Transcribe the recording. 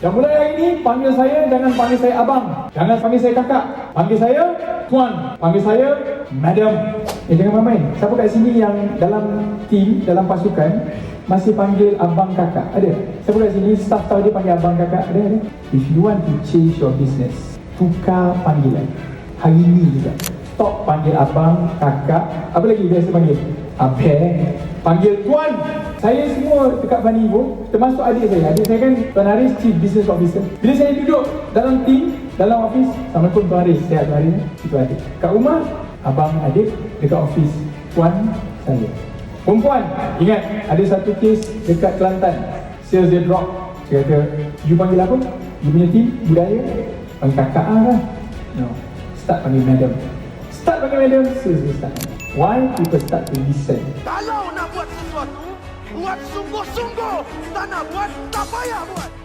Yang mulai hari ini panggil saya jangan panggil saya abang, jangan panggil saya kakak, panggil saya tuan, panggil saya madam. Eh jangan main-main. Siapa kat sini yang dalam team, dalam pasukan masih panggil abang kakak? Ada? Siapa kat sini staff tahu dia panggil abang kakak? Ada ada? If you want to change your business, tukar panggilan. Hari ini juga. Stop panggil abang, kakak, apa lagi biasa panggil? Abang, panggil tuan. Saya semua dekat Bani Ibu, termasuk adik saya. Adik saya kan Tuan Haris Chief Business Officer. Bila saya duduk dalam team, dalam office, Assalamualaikum Tuan Haris, sihat Tuan Haris? Itu adik. Kat rumah, abang adik dekat office, tuan saya. Perempuan, ingat ada satu kes dekat Kelantan. Sales dia drop. Dia kata, you panggil apa? You punya team, budaya? Panggil kakak lah kan? No. Start panggil madam. Start panggil madam, sales dia start. Why people start to listen? Kalau nak buat sesuatu, buat sungguh-sungguh. Tak nak buat, tak payah buat.